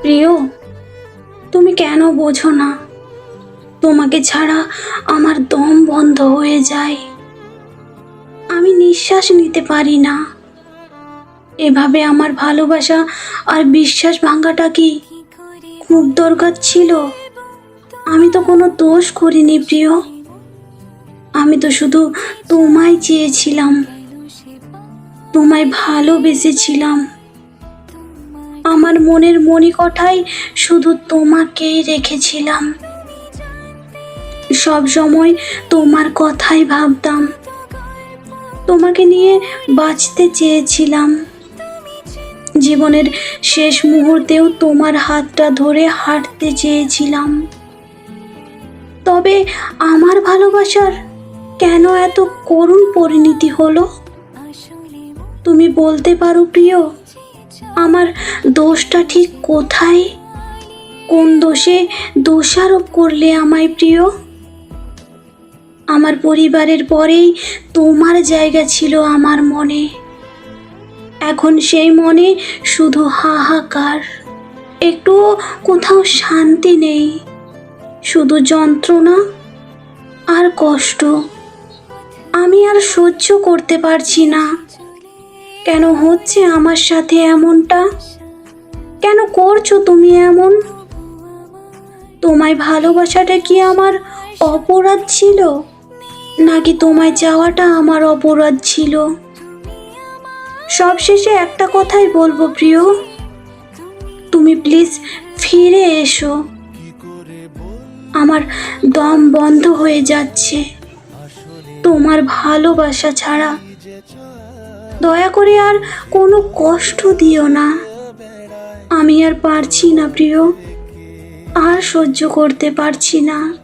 প্রিয়, তুমি কেন বোঝো না? তোমাকে ছাড়া আমার দম বন্ধ হয়ে যায়। আমি নিঃশ্বাস নিতে পারি না। এভাবে আমার ভালোবাসা আর বিশ্বাস ভাঙাটা কি খুব দরকার ছিল? আমি তো কোনো দোষ করিনি প্রিয়। আমি তো শুধু তোমায় চেয়েছিলাম। তোমায় ভালোবেসেছিলাম। আমার মনের মণিকঠায় শুধু তোমাকেই রেখেছিলাম। সব সময় তোমার কথাই ভাবতাম। তোমাকে নিয়ে বাঁচতে চেয়েছিলাম। জীবনের শেষ মুহূর্তেও তোমার হাতটা ধরে হাঁটতে চেয়েছিলাম। তবে আমার ভালোবাসার কেন এত করুণ পরিণতি হলো? তুমি বলতে পারো প্রিয় আমার দোষটা ঠিক কোথায়? কোন দোষে দোষারোপ করলে আমায় প্রিয়? আমার পরিবারের পরেই তোমার জায়গা ছিল আমার মনে। এখন সেই মনে শুধু হাহাকার। একটু কোথাও শান্তি নেই। শুধু যন্ত্রণা আর কষ্ট। আমি আর সহ্য করতে পারছি না। কেন হচ্ছে আমার সাথে এমনটা? কেন করছ তুমি এমন? তোমায় ভালোবাসাটা কি আমার অপরাধ ছিল? নাকি তোমায় যাওয়াটা আমার অপরাধ ছিল? সবশেষে একটা কথাই বলব প্রিয়। তুমি প্লিজ ফিরে এসো। আমার দম বন্ধ হয়ে যাচ্ছে। তোমার ভালোবাসা ছাড়া দয়া করে আর কোনো কষ্ট দিও না। আমি আর পারছি না প্রিয়। আর সহ্য করতে পারছি না।